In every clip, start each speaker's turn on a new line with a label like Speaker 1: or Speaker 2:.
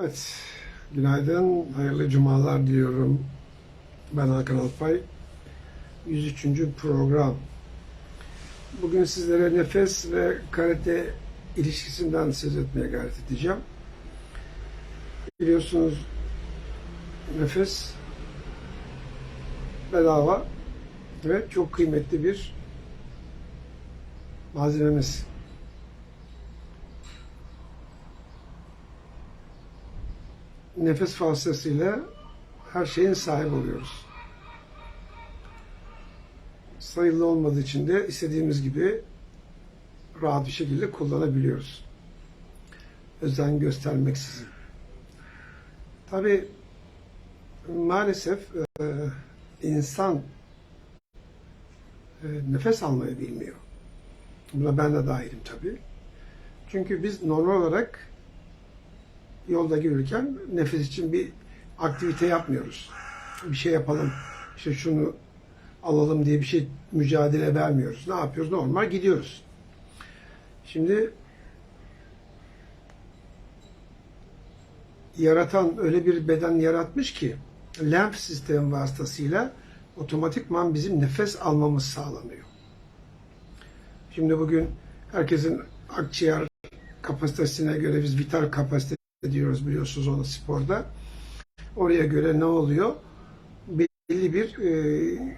Speaker 1: Evet, günaydın, hayırlı cumalar diliyorum. Ben Hakan Alpay. 103. program. Bugün sizlere nefes ve karate ilişkisinden söz etmeye gayret edeceğim. Biliyorsunuz nefes bedava ve çok kıymetli bir malzememiz. Nefes vasıtasıyla her şeyin sahibi oluyoruz. Sayılı olmadığı için de istediğimiz gibi rahat bir şekilde kullanabiliyoruz. Özen göstermeksizin. Tabi maalesef e, insan e, nefes almayı bilmiyor. Buna ben de dahilim tabi. Çünkü biz normal olarak yolda yürürken nefes için bir aktivite yapmıyoruz. Bir şey yapalım, işte şunu alalım diye bir şey mücadele vermiyoruz. Ne yapıyoruz? Normal gidiyoruz. Şimdi yaratan öyle bir beden yaratmış ki lenf sistemi vasıtasıyla otomatikman bizim nefes almamız sağlanıyor. Şimdi bugün herkesin akciğer kapasitesine göre biz vital kapasite diyoruz biliyorsunuz onu sporda. Oraya göre ne oluyor? Belli bir e,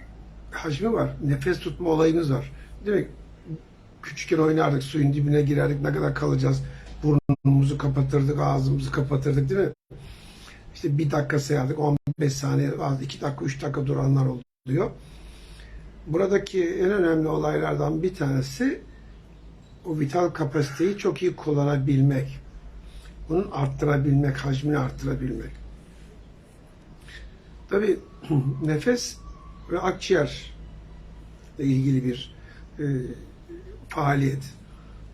Speaker 1: hacmi var. Nefes tutma olayımız var. Değil mi? Küçükken oynardık, suyun dibine girerdik, ne kadar kalacağız? Burnumuzu kapatırdık, ağzımızı kapatırdık değil mi? İşte bir dakika sayardık, 15 saniye, 2 dakika, 3 dakika duranlar oluyor. Buradaki en önemli olaylardan bir tanesi o vital kapasiteyi çok iyi kullanabilmek bunun arttırabilmek, hacmini arttırabilmek. Tabi nefes ve akciğer ile ilgili bir e, faaliyet.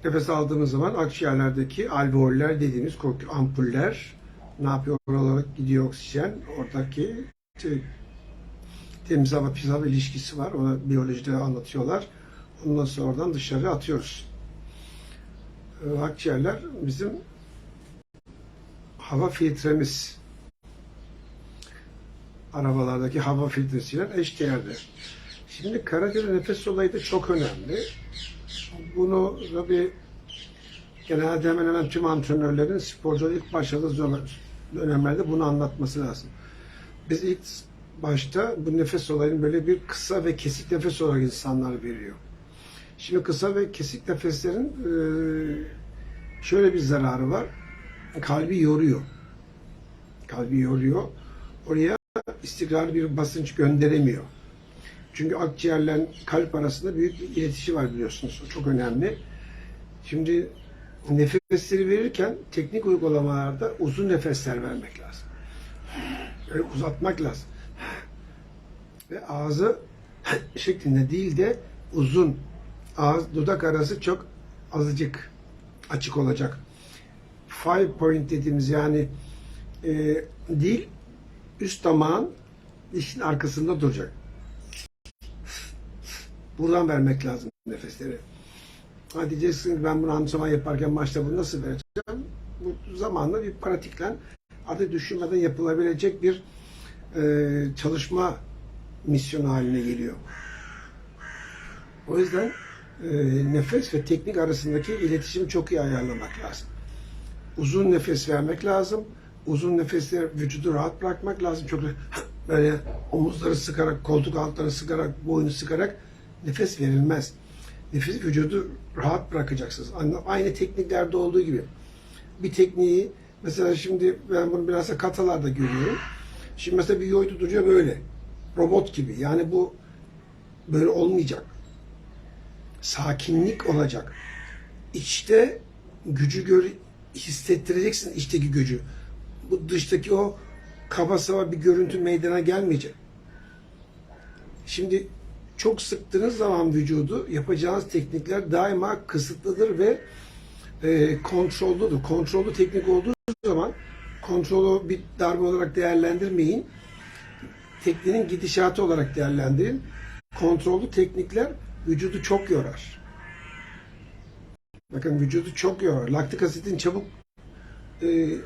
Speaker 1: Nefes aldığımız zaman akciğerlerdeki alveoller dediğimiz ampuller ne yapıyor? Oralara gidiyor oksijen. Oradaki şey, temiz hava pis hava ilişkisi var. Ona biyolojide anlatıyorlar. Ondan sonra oradan dışarı atıyoruz. E, akciğerler bizim hava filtremiz arabalardaki hava filtresiyle eşdeğerli. Şimdi Karadeniz nefes olayı da çok önemli. Bunu tabi genelde hemen hemen tüm antrenörlerin sporcular ilk başladığı dönemlerde bunu anlatması lazım. Biz ilk başta bu nefes olayını böyle bir kısa ve kesik nefes olarak insanlar veriyor. Şimdi kısa ve kesik nefeslerin şöyle bir zararı var kalbi yoruyor. Kalbi yoruyor. Oraya istikrarlı bir basınç gönderemiyor. Çünkü akciğerle kalp arasında büyük bir iletişim var biliyorsunuz. O çok önemli. Şimdi nefesleri verirken teknik uygulamalarda uzun nefesler vermek lazım. Böyle uzatmak lazım. Ve ağzı şeklinde değil de uzun ağız dudak arası çok azıcık açık olacak five point dediğimiz yani e, dil üst damağın dişin arkasında duracak. Buradan vermek lazım nefesleri. Ha diyeceksin ben bunu antrenman yaparken maçta bunu nasıl vereceğim? Bu zamanla bir pratikle artık düşünmeden yapılabilecek bir e, çalışma misyonu haline geliyor. O yüzden e, nefes ve teknik arasındaki iletişimi çok iyi ayarlamak lazım uzun nefes vermek lazım. Uzun nefesle vücudu rahat bırakmak lazım. Çok böyle omuzları sıkarak, koltuk altları sıkarak, boynu sıkarak nefes verilmez. Nefes vücudu rahat bırakacaksınız. Aynı tekniklerde olduğu gibi. Bir tekniği mesela şimdi ben bunu biraz da katalarda görüyorum. Şimdi mesela bir yoydu duruyor böyle. Robot gibi. Yani bu böyle olmayacak. Sakinlik olacak. İçte gücü gör, hissettireceksin içteki gücü. Bu dıştaki o kaba saba bir görüntü meydana gelmeyecek. Şimdi çok sıktığınız zaman vücudu yapacağınız teknikler daima kısıtlıdır ve e, kontrollüdür. Kontrollü teknik olduğu zaman kontrolü bir darbe olarak değerlendirmeyin. Tekniğin gidişatı olarak değerlendirin. Kontrollü teknikler vücudu çok yorar. Bakın vücudu çok yorar. Laktik asitin çabuk e,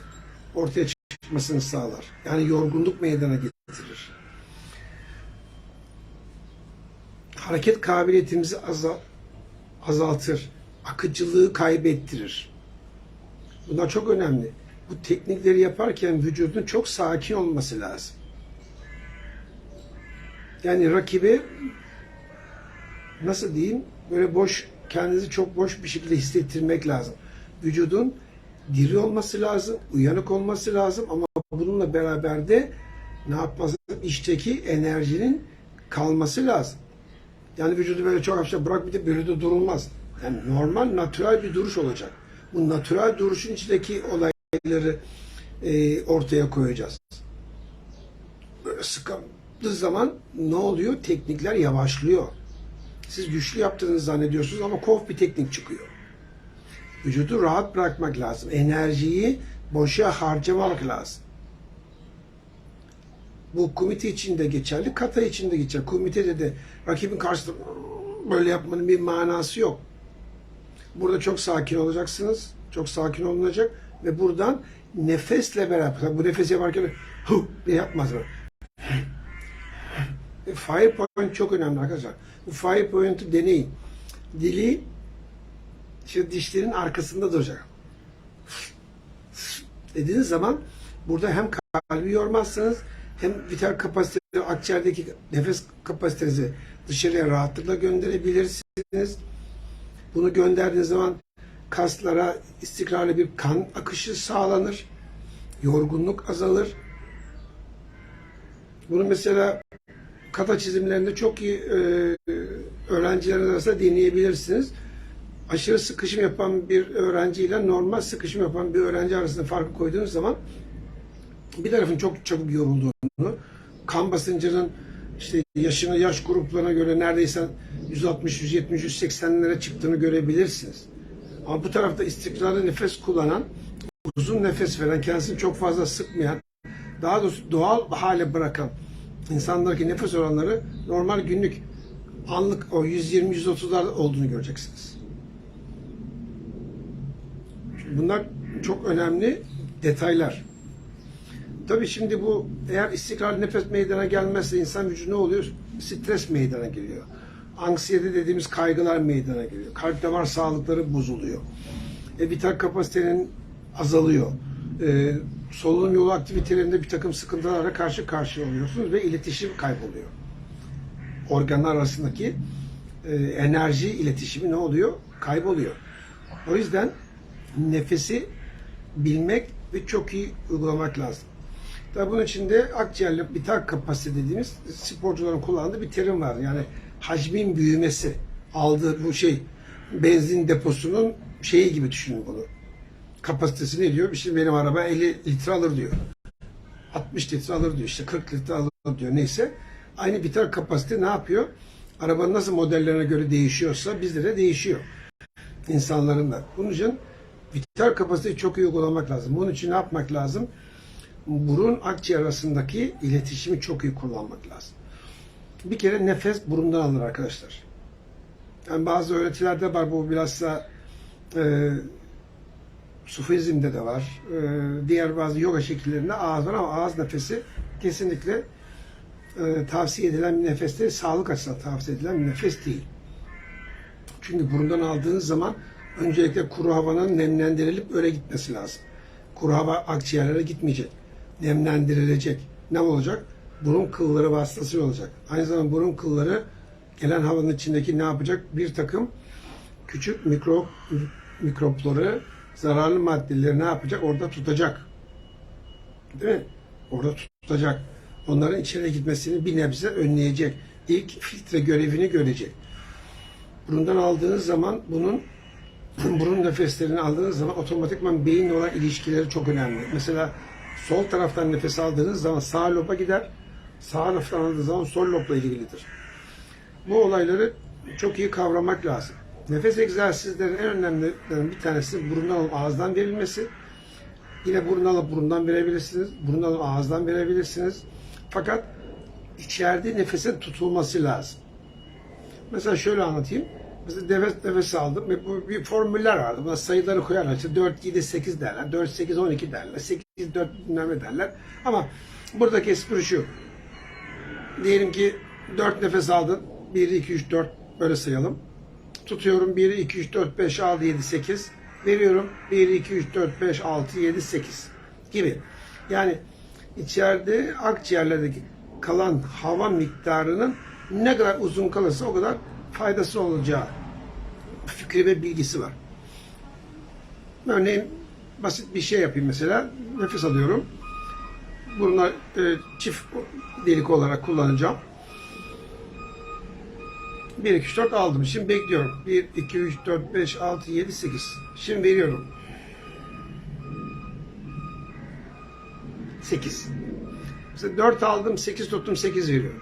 Speaker 1: ortaya çıkmasını sağlar. Yani yorgunluk meydana getirir. Hareket kabiliyetimizi azal, azaltır. Akıcılığı kaybettirir. Bunlar çok önemli. Bu teknikleri yaparken vücudun çok sakin olması lazım. Yani rakibi nasıl diyeyim böyle boş kendinizi çok boş bir şekilde hissettirmek lazım. Vücudun diri olması lazım, uyanık olması lazım ama bununla beraber de ne yapması içteki enerjinin kalması lazım. Yani vücudu böyle çok hafifçe bırak bir de böyle de durulmaz. Yani normal, natürel bir duruş olacak. Bu natürel duruşun içindeki olayları e, ortaya koyacağız. Böyle sıkıldığı zaman ne oluyor? Teknikler yavaşlıyor. Siz güçlü yaptığınızı zannediyorsunuz ama kof bir teknik çıkıyor. Vücudu rahat bırakmak lazım. Enerjiyi boşa harcamamak lazım. Bu komite için de geçerli, kata için de geçerli. Komitede de rakibin karşısında böyle yapmanın bir manası yok. Burada çok sakin olacaksınız. Çok sakin olunacak ve buradan nefesle beraber, bu nefes yaparken hu diye yapmaz mı? Fire point çok önemli arkadaşlar. Bu fire point'u deneyin. Dili işte dişlerin arkasında duracak. Dediğiniz zaman burada hem kalbi yormazsınız hem vital kapasite, akciğerdeki nefes kapasitenizi dışarıya rahatlıkla gönderebilirsiniz. Bunu gönderdiğiniz zaman kaslara istikrarlı bir kan akışı sağlanır. Yorgunluk azalır. Bunu mesela kata çizimlerinde çok iyi e, öğrenciler arasında deneyebilirsiniz. Aşırı sıkışım yapan bir öğrenciyle normal sıkışım yapan bir öğrenci arasında farkı koyduğunuz zaman bir tarafın çok çabuk yorulduğunu, kan basıncının işte yaşına, yaş gruplarına göre neredeyse 160, 170, 180'lere çıktığını görebilirsiniz. Ama bu tarafta istikrarlı nefes kullanan, uzun nefes veren, kendisini çok fazla sıkmayan, daha doğrusu doğal hale bırakan insanlardaki nefes oranları normal günlük anlık o 120-130'lar olduğunu göreceksiniz. Bunlar çok önemli detaylar. Tabii şimdi bu eğer istikrarlı nefes meydana gelmezse insan vücudu ne oluyor? Stres meydana geliyor. Anksiyete dediğimiz kaygılar meydana geliyor. Kalp damar sağlıkları bozuluyor. E, vital kapasitenin azalıyor. E, solunum yolu aktivitelerinde bir takım sıkıntılara karşı karşıya oluyorsunuz ve iletişim kayboluyor. Organlar arasındaki e, enerji iletişimi ne oluyor? Kayboluyor. O yüzden nefesi bilmek ve çok iyi uygulamak lazım. Tabii bunun içinde akciğerle vital kapasite dediğimiz sporcuların kullandığı bir terim var. Yani hacmin büyümesi. Aldığı bu şey benzin deposunun şeyi gibi düşünün bunu. Kapasitesi ne diyor? İşte benim araba 50 litre alır diyor. 60 litre alır diyor. İşte 40 litre alır diyor. Neyse. Aynı vital kapasite ne yapıyor? Arabanın nasıl modellerine göre değişiyorsa bizde de değişiyor. İnsanların da. Bunun için vital kapasiteyi çok iyi uygulamak lazım. Bunun için ne yapmak lazım? Burun akciğer arasındaki iletişimi çok iyi kullanmak lazım. Bir kere nefes burundan alınır arkadaşlar. Yani bazı öğretilerde var bu bilhassa e, Sufizm'de de var. E, diğer bazı yoga şekillerinde ağız var ama ağız nefesi kesinlikle e, tavsiye edilen bir nefes değil. Sağlık açısından tavsiye edilen bir nefes değil. Çünkü burundan aldığınız zaman öncelikle kuru havanın nemlendirilip öyle gitmesi lazım. Kuru hava akciğerlere gitmeyecek. Nemlendirilecek. Ne olacak? Burun kılları vasıtasıyla olacak. Aynı zamanda burun kılları gelen havanın içindeki ne yapacak? Bir takım küçük mikrop mikropları, zararlı maddeleri ne yapacak? Orada tutacak. Değil mi? Orada tutacak. Onların içeri gitmesini bir nebze önleyecek. İlk filtre görevini görecek. Burundan aldığınız zaman bunun burun nefeslerini aldığınız zaman otomatikman beyinle olan ilişkileri çok önemli. Mesela sol taraftan nefes aldığınız zaman sağ loba gider. Sağ taraftan aldığınız zaman sol lobla ilgilidir. Bu olayları çok iyi kavramak lazım. Nefes egzersizlerinin en önemlilerinden bir tanesi burundan alıp ağızdan verilmesi. Yine burundan alıp burundan verebilirsiniz. Burundan alıp ağızdan verebilirsiniz. Fakat içeride nefesin tutulması lazım. Mesela şöyle anlatayım. Mesela nefes nefes aldım ve bu bir formüller vardı. Buna sayıları koyarlar. İşte 4, 7, 8 derler. 4, 8, 12 derler. 8, 4 bilmem ne derler. Ama buradaki espri şu. Diyelim ki 4 nefes aldın. 1, 2, 3, 4 böyle sayalım. Tutuyorum 1, 2, 3, 4, 5, 6, 7, 8. Veriyorum 1, 2, 3, 4, 5, 6, 7, 8 gibi. Yani içeride akciğerlerdeki kalan hava miktarının ne kadar uzun kalırsa o kadar faydası olacağı fikri ve bilgisi var. Örneğin basit bir şey yapayım mesela. Nefes alıyorum. Bunlar e, çift delik olarak kullanacağım. 1, 2, 3, 4 aldım. Şimdi bekliyorum. 1, 2, 3, 4, 5, 6, 7, 8. Şimdi veriyorum. 8. Mesela 4 aldım, 8 tuttum, 8 veriyorum.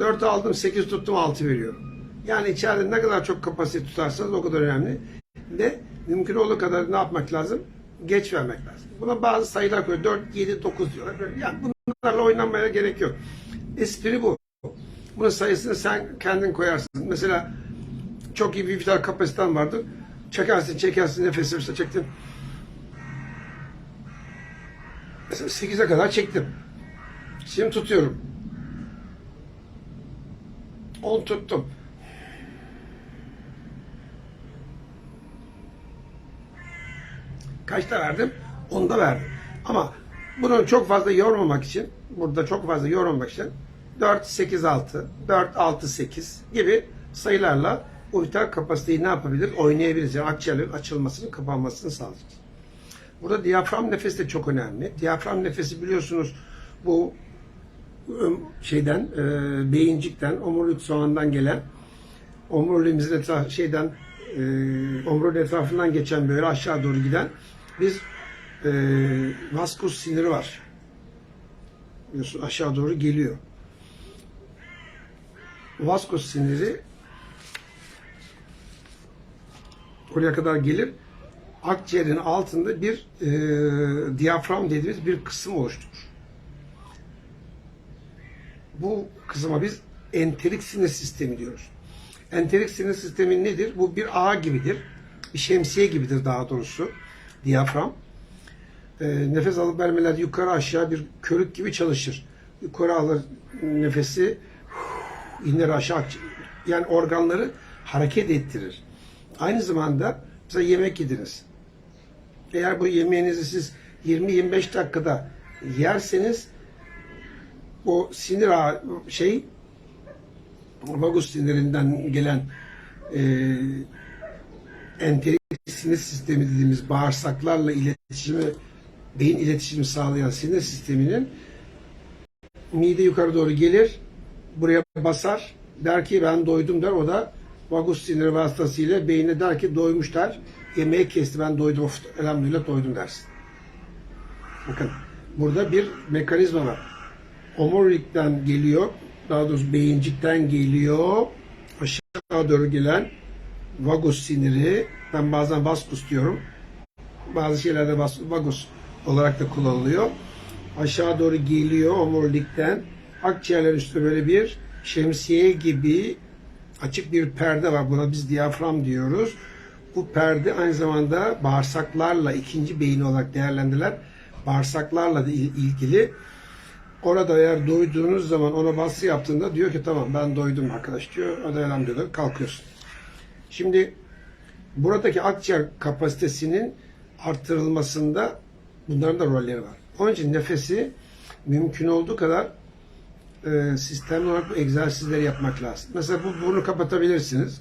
Speaker 1: 4 aldım, 8 tuttum, 6 veriyorum. Yani içeride ne kadar çok kapasite tutarsanız o kadar önemli. Ve mümkün olduğu kadar ne yapmak lazım? Geç vermek lazım. Buna bazı sayılar koyuyor. 4, 7, 9 diyorlar. Yani bunlarla oynanmaya gerek yok. Espri bu. Bunun sayısını sen kendin koyarsın. Mesela çok iyi bir vital kapasiten vardır. Çekersin, çekersin, nefesi işte çektin. Mesela 8'e kadar çektim. Şimdi tutuyorum. 10 tuttum. Kaçta verdim? Onda verdim. Ama bunu çok fazla yormamak için, burada çok fazla yormamak için 4, 8, 6, 4, 6, 8 gibi sayılarla o vital kapasiteyi ne yapabilir? Oynayabiliriz. Yani akciğerlerin açılmasını, kapanmasını sağlayacağız. Burada diyafram nefesi de çok önemli. Diyafram nefesi biliyorsunuz bu ım, şeyden, e, beyincikten, omurilik soğandan gelen omuriliğimizin etrafı şeyden e, omuriliğin etrafından geçen böyle aşağı doğru giden biz e, vaskus siniri var. Biliyorsun aşağı doğru geliyor. Vaskus siniri oraya kadar gelir. Akciğerin altında bir e, diyafram dediğimiz bir kısım oluşturur. Bu kısma biz enterik sinir sistemi diyoruz. Enterik sinir sistemi nedir? Bu bir ağ gibidir. Bir şemsiye gibidir daha doğrusu. Diyafram. E, nefes alıp vermelerde yukarı aşağı bir körük gibi çalışır. Yukarı alır nefesi iner aşağı yani organları hareket ettirir. Aynı zamanda mesela yemek yediniz. Eğer bu yemeğinizi siz 20-25 dakikada yerseniz o sinir ağı şey vagus sinirinden gelen e, enterik sinir sistemi dediğimiz bağırsaklarla iletişimi beyin iletişimi sağlayan sinir sisteminin mide yukarı doğru gelir buraya basar der ki ben doydum der. O da vagus siniri vasıtasıyla beyine der ki doymuş der. Yemeği kesti. Ben doydum. Of, elhamdülillah doydum dersin. Bakın burada bir mekanizma var. Omurilikten geliyor daha doğrusu beyincikten geliyor aşağı doğru gelen vagus siniri. Ben bazen vaskus diyorum. Bazı şeylerde vagus olarak da kullanılıyor. Aşağı doğru geliyor omurilikten akciğerler üstü böyle bir şemsiye gibi açık bir perde var. Buna biz diyafram diyoruz. Bu perde aynı zamanda bağırsaklarla ikinci beyin olarak değerlendirilen bağırsaklarla da il- ilgili. Orada eğer doyduğunuz zaman ona baskı yaptığında diyor ki tamam ben doydum arkadaş diyor. Da elhamdülillah kalkıyorsun. Şimdi buradaki akciğer kapasitesinin artırılmasında bunların da rolleri var. Onun için nefesi mümkün olduğu kadar e, sistemli olarak bu egzersizleri yapmak lazım. Mesela bu burnu kapatabilirsiniz.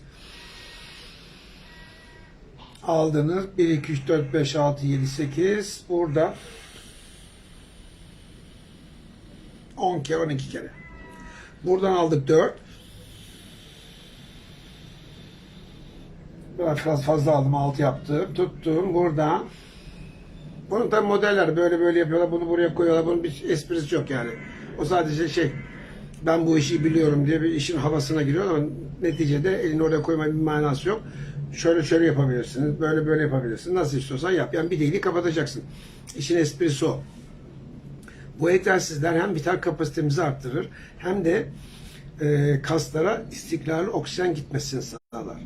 Speaker 1: Aldınız. 1, 2, 3, 4, 5, 6, 7, 8. Burada 10 kere, 12 kere. Buradan aldık 4. Biraz fazla, aldım. 6 yaptım. Tuttum. Buradan bunun tabi modeller böyle böyle yapıyorlar. Bunu buraya koyuyorlar. Bunun bir esprisi yok yani. O sadece şey ben bu işi biliyorum diye bir işin havasına giriyor ama neticede elini oraya koyma bir manası yok. Şöyle şöyle yapabilirsiniz. Böyle böyle yapabilirsiniz. Nasıl istiyorsan yap. Yani bir deliği kapatacaksın. İşin esprisi o. Bu egzersizler hem vital kapasitemizi arttırır hem de e, kaslara istikrarlı oksijen gitmesini sağlar.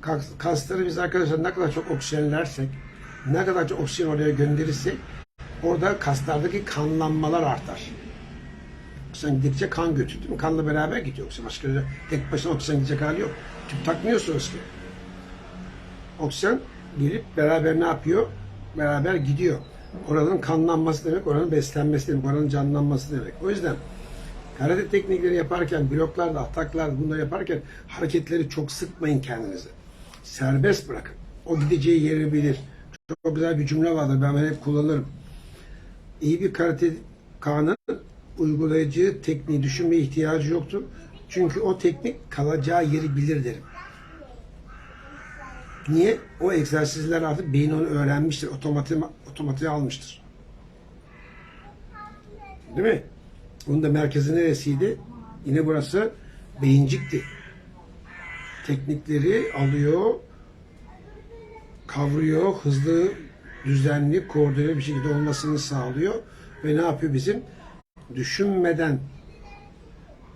Speaker 1: Kas- Kasları biz arkadaşlar ne kadar çok oksijenlersek, ne kadar çok oksijen oraya gönderirsek orada kaslardaki kanlanmalar artar. Oksijen gidecek kan götür değil mi? Kanla beraber gidiyor oksijen. Başka tek başına oksijen gidecek hali yok. Tüp takmıyorsunuz ki. Oksijen gelip beraber ne yapıyor? Beraber gidiyor. Oranın kanlanması demek, oranın beslenmesi demek, oranın canlanması demek. O yüzden karate teknikleri yaparken, bloklarda, ataklarda bunları yaparken hareketleri çok sıkmayın kendinize. Serbest bırakın. O gideceği yeri bilir. Çok güzel bir cümle vardır. Ben hep kullanırım. İyi bir karate kanın uygulayıcı tekniği düşünmeye ihtiyacı yoktur. Çünkü o teknik kalacağı yeri bilir derim. Niye? O egzersizler artık beyin onu öğrenmiştir. Otomatik, otomatiğe almıştır. Değil mi? Bunun da merkezi neresiydi? Yine burası beyincikti. Teknikleri alıyor, kavruyor, hızlı, düzenli, koordine bir şekilde olmasını sağlıyor. Ve ne yapıyor bizim? Düşünmeden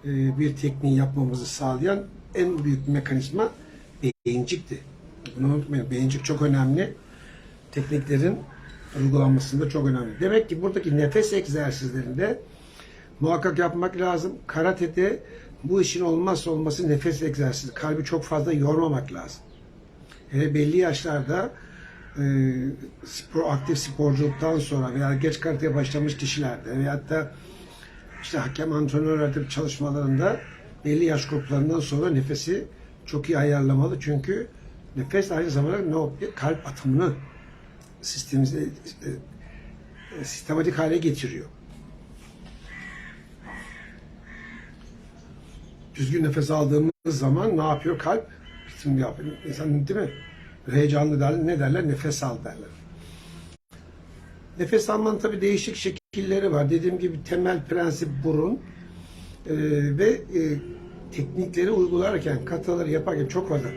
Speaker 1: e, bir tekniği yapmamızı sağlayan en büyük mekanizma beyincikti. Bunu unutmayın. Beyincik çok önemli. Tekniklerin uygulanmasında çok önemli. Demek ki buradaki nefes egzersizlerinde muhakkak yapmak lazım. Karate'de bu işin olmazsa olması nefes egzersizi. Kalbi çok fazla yormamak lazım. Hele belli yaşlarda e, spor, aktif sporculuktan sonra veya geç karateye başlamış kişilerde veyahut da işte hakem antrenör artık çalışmalarında belli yaş gruplarından sonra nefesi çok iyi ayarlamalı. Çünkü nefes aynı zamanda ne? Kalp atımını sistemimize e, e, sistematik hale getiriyor. Düzgün nefes aldığımız zaman ne yapıyor? Kalp ritim yapıyor. İnsan değil mi? Heyecanlı derler. Ne derler? Nefes al derler. Nefes almanın tabii değişik şekilleri var. Dediğim gibi temel prensip burun Ee, ve e, teknikleri uygularken, kataları yaparken çok fazla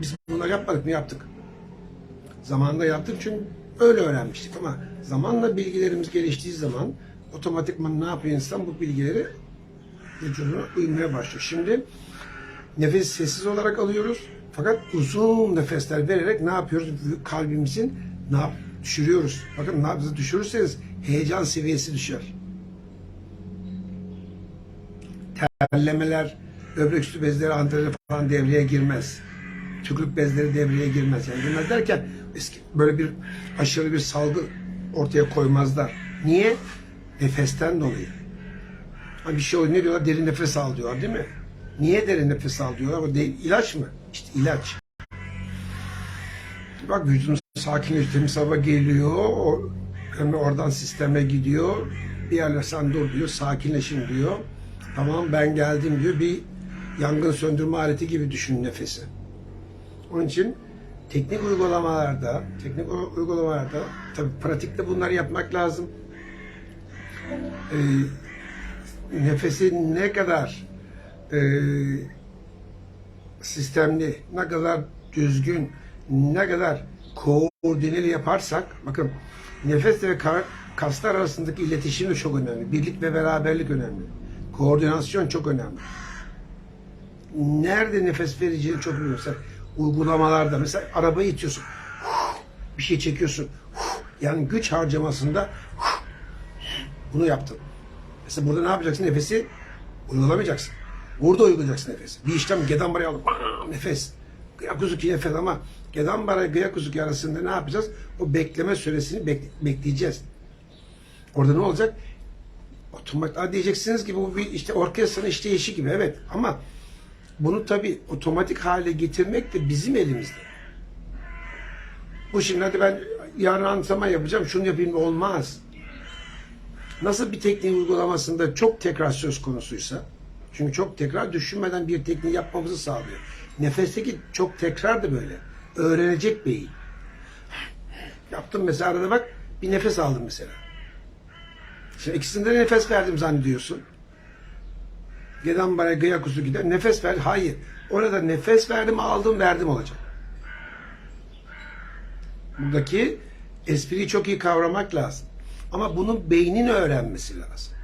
Speaker 1: biz bunları yapmadık mı? Yaptık. Zamanında yaptık çünkü öyle öğrenmiştik ama zamanla bilgilerimiz geliştiği zaman otomatikman ne yapıyor insan? Bu bilgileri vücuduna uymaya başlıyor. Şimdi nefes sessiz olarak alıyoruz. Fakat uzun nefesler vererek ne yapıyoruz? Kalbimizin ne yap düşürüyoruz. Bakın nabzı düşürürseniz heyecan seviyesi düşer. Terlemeler, böbrek üstü bezleri, antrenör falan devreye girmez. Tükürük bezleri devreye girmez. Yani girmez derken eski böyle bir aşırı bir salgı ortaya koymazlar. Niye? Nefesten dolayı. Hani bir şey oluyor. Ne diyorlar? Derin nefes al diyorlar değil mi? Niye derin nefes al diyorlar? O değil, ilaç mı? İşte ilaç. Bak vücudun Temiz hava geliyor. O, yani oradan sisteme gidiyor. Bir yerler sen dur diyor. Sakinleşin diyor. Tamam ben geldim diyor. Bir yangın söndürme aleti gibi düşün nefesi. Onun için teknik uygulamalarda, teknik uygulamalarda tabii pratikte bunları yapmak lazım. Ee, nefesi ne kadar e, sistemli, ne kadar düzgün, ne kadar koordineli yaparsak, bakın nefes ve kaslar arasındaki iletişim de çok önemli. Birlik ve beraberlik önemli. Koordinasyon çok önemli. Nerede nefes vereceğini çok önemli. Mesela uygulamalarda, mesela arabayı itiyorsun, bir şey çekiyorsun, yani güç harcamasında bunu yaptın. Mesela burada ne yapacaksın? Nefesi uygulamayacaksın. Burada uygulayacaksın nefesi. Bir işlem Gedanbara'yı aldım. Bam! Nefes. Gıyakuzuki nefes ama Gedanbara Gıyakuzuki arasında ne yapacağız? O bekleme süresini bek- bekleyeceğiz. Orada ne olacak? Otomatik diyeceksiniz ki bu bir işte orkestranın işleyişi gibi. Evet ama bunu tabii otomatik hale getirmek de bizim elimizde. Bu şimdi hadi ben yarın antrenman yapacağım, şunu yapayım olmaz nasıl bir tekniğin uygulamasında çok tekrar söz konusuysa, çünkü çok tekrar düşünmeden bir tekniği yapmamızı sağlıyor. Nefesteki çok tekrar da böyle. Öğrenecek beyin. Yaptım mesela arada bak bir nefes aldım mesela. Şimdi ikisinde de nefes verdim zannediyorsun. Geden bana gıyakusu gider. Nefes ver. Hayır. Orada nefes verdim aldım verdim olacak. Buradaki espriyi çok iyi kavramak lazım. Ama bunun beynin öğrenmesi lazım.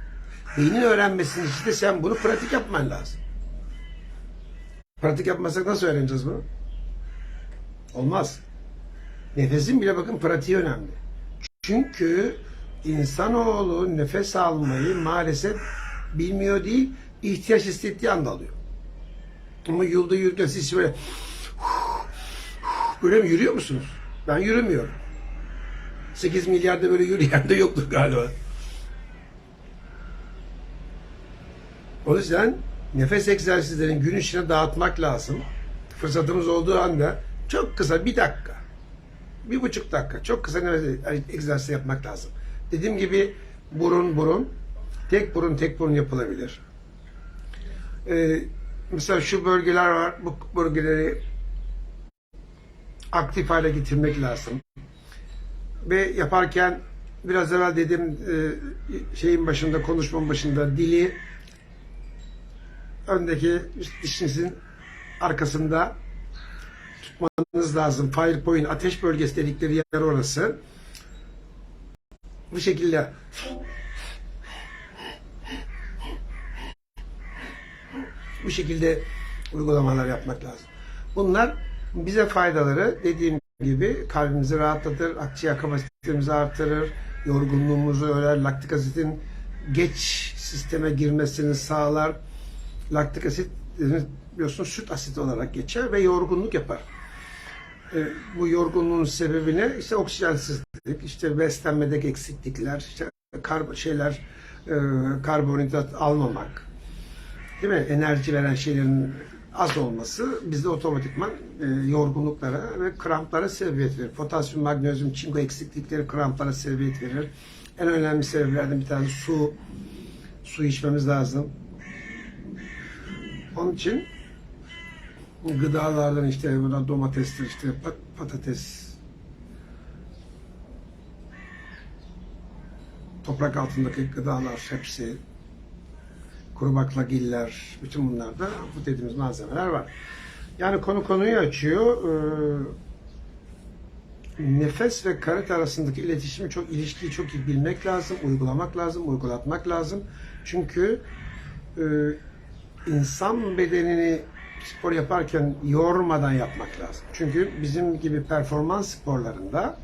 Speaker 1: Beynin öğrenmesinin için de sen bunu pratik yapman lazım. Pratik yapmasak nasıl öğreneceğiz bunu? Olmaz. Nefesin bile bakın pratiği önemli. Çünkü insanoğlu nefes almayı maalesef bilmiyor değil, ihtiyaç hissettiği anda alıyor. Ama yolda yürürken siz böyle böyle mi yürüyor musunuz? Ben yürümüyorum. 8 milyarda böyle yürüyen de yoktur galiba. O yüzden nefes egzersizlerini gün içine dağıtmak lazım. Fırsatımız olduğu anda çok kısa bir dakika, bir buçuk dakika çok kısa nefes egzersizi yapmak lazım. Dediğim gibi burun burun, tek burun tek burun yapılabilir. Ee, mesela şu bölgeler var, bu bölgeleri aktif hale getirmek lazım. Ve yaparken biraz evvel dedim e, şeyin başında, konuşmanın başında dili öndeki dişinizin arkasında tutmanız lazım. Fire point, ateş bölgesi dedikleri yer orası. Bu şekilde bu şekilde uygulamalar yapmak lazım. Bunlar bize faydaları dediğim gibi kalbimizi rahatlatır, akciğer kapasitemizi artırır, yorgunluğumuzu örer, laktik asitin geç sisteme girmesini sağlar. Laktik asit biliyorsun süt asidi olarak geçer ve yorgunluk yapar. E, bu yorgunluğun sebebi ne? Oksijensizlik, işte beslenmedeki eksiklikler, işte kar şeyler, e, karbonhidrat almamak, değil mi? Enerji veren şeylerin az olması bizde otomatikman e, yorgunluklara ve kramplara sebebiyet verir. Potasyum, magnezyum, çinko eksiklikleri kramplara sebebiyet verir. En önemli sebeplerden bir tanesi su. Su içmemiz lazım. Onun için gıdalardan işte buna domatestir, işte pat- patates, toprak altındaki gıdalar hepsi kuru baklagiller, bütün bunlarda bu dediğimiz malzemeler var. Yani konu konuyu açıyor. Ee, nefes ve karate arasındaki iletişimi çok ilişkiyi çok iyi bilmek lazım, uygulamak lazım, uygulatmak lazım. Çünkü e, insan bedenini spor yaparken yormadan yapmak lazım. Çünkü bizim gibi performans sporlarında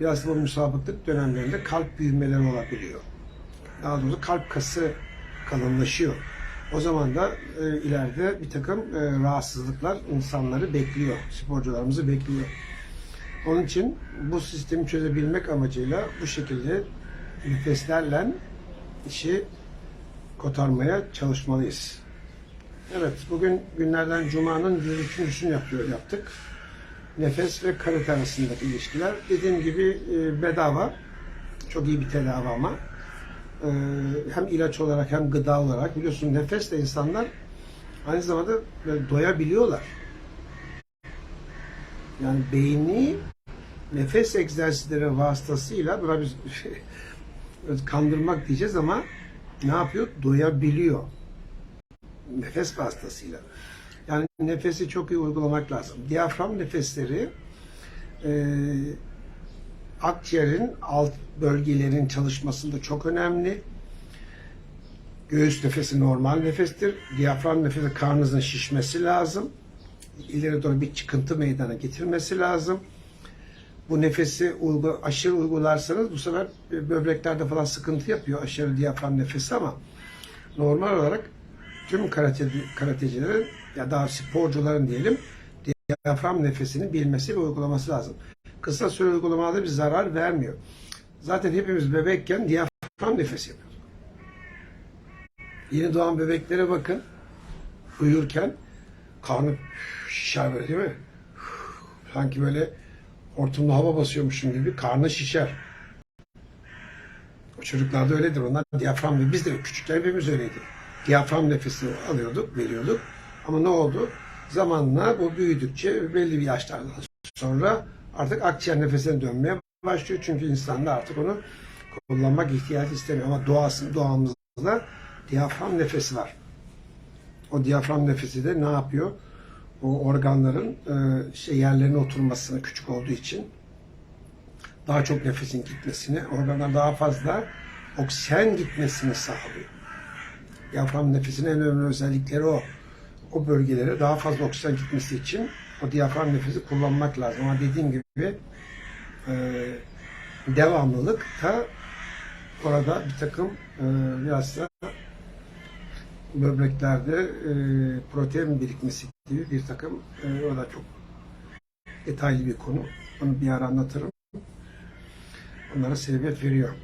Speaker 1: biraz bu müsabıklık dönemlerinde kalp büyümeleri olabiliyor. Daha doğrusu kalp kası kalınlaşıyor. O zaman da e, ileride bir takım e, rahatsızlıklar insanları bekliyor, sporcularımızı bekliyor. Onun için bu sistemi çözebilmek amacıyla bu şekilde nefeslerle işi kotarmaya çalışmalıyız. Evet, bugün günlerden Cuma'nın 103.sünü yapıyor, yaptık. Nefes ve karate arasındaki ilişkiler. Dediğim gibi e, bedava. Çok iyi bir tedavi ama. E, hem ilaç olarak hem gıda olarak. Biliyorsun nefesle insanlar aynı zamanda doyabiliyorlar. Yani beyni nefes egzersizleri vasıtasıyla buna biz kandırmak diyeceğiz ama ne yapıyor? Doyabiliyor nefes vasıtasıyla. Yani nefesi çok iyi uygulamak lazım. Diyafram nefesleri e, akciğerin alt bölgelerin çalışmasında çok önemli. Göğüs nefesi normal nefestir. Diyafram nefesi karnınızın şişmesi lazım. İleri doğru bir çıkıntı meydana getirmesi lazım. Bu nefesi uygu, aşırı uygularsanız bu sefer böbreklerde falan sıkıntı yapıyor aşırı diyafram nefesi ama normal olarak tüm karate, karatecilerin ya da sporcuların diyelim diyafram nefesini bilmesi ve uygulaması lazım. Kısa süre uygulamalarda bir zarar vermiyor. Zaten hepimiz bebekken diyafram nefesi yapıyoruz. Yeni doğan bebeklere bakın. Uyurken karnı şişer böyle değil mi? Sanki böyle hortumlu hava basıyormuşum gibi karnı şişer. O çocuklarda öyledir. Onlar diyafram ve biz de küçükken hepimiz öyleydi diyafram nefesi alıyorduk, veriyorduk. Ama ne oldu? Zamanla bu büyüdükçe belli bir yaşlardan sonra artık akciğer nefesine dönmeye başlıyor. Çünkü insanda artık onu kullanmak ihtiyaç istemiyor. Ama doğası, doğamızda diyafram nefesi var. O diyafram nefesi de ne yapıyor? O organların e, şey yerlerine oturmasını küçük olduğu için daha çok nefesin gitmesini, organa daha fazla oksijen gitmesini sağlıyor. Diyafram nefesinin en önemli özellikleri o. O bölgelere daha fazla oksijen gitmesi için o diyafram nefesi kullanmak lazım. Ama dediğim gibi e, devamlılık da orada bir takım e, biraz da böbreklerde e, protein birikmesi gibi bir takım e, o da çok detaylı bir konu. Onu bir ara anlatırım. Onlara sebebiyet veriyor.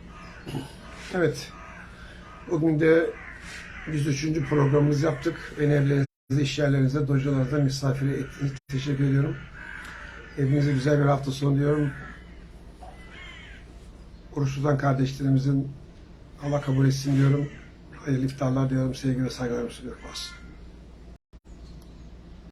Speaker 1: Evet. Bugün de 103. programımızı yaptık. Beni evlerinizde, iş yerlerinizde, dojolarınızda misafir ettiğiniz teşekkür ediyorum. Hepinize güzel bir hafta sonu diyorum. Oruçludan kardeşlerimizin Allah kabul etsin diyorum. Hayırlı iftarlar diyorum. Sevgi ve saygılarımı sunuyorum. Olsun.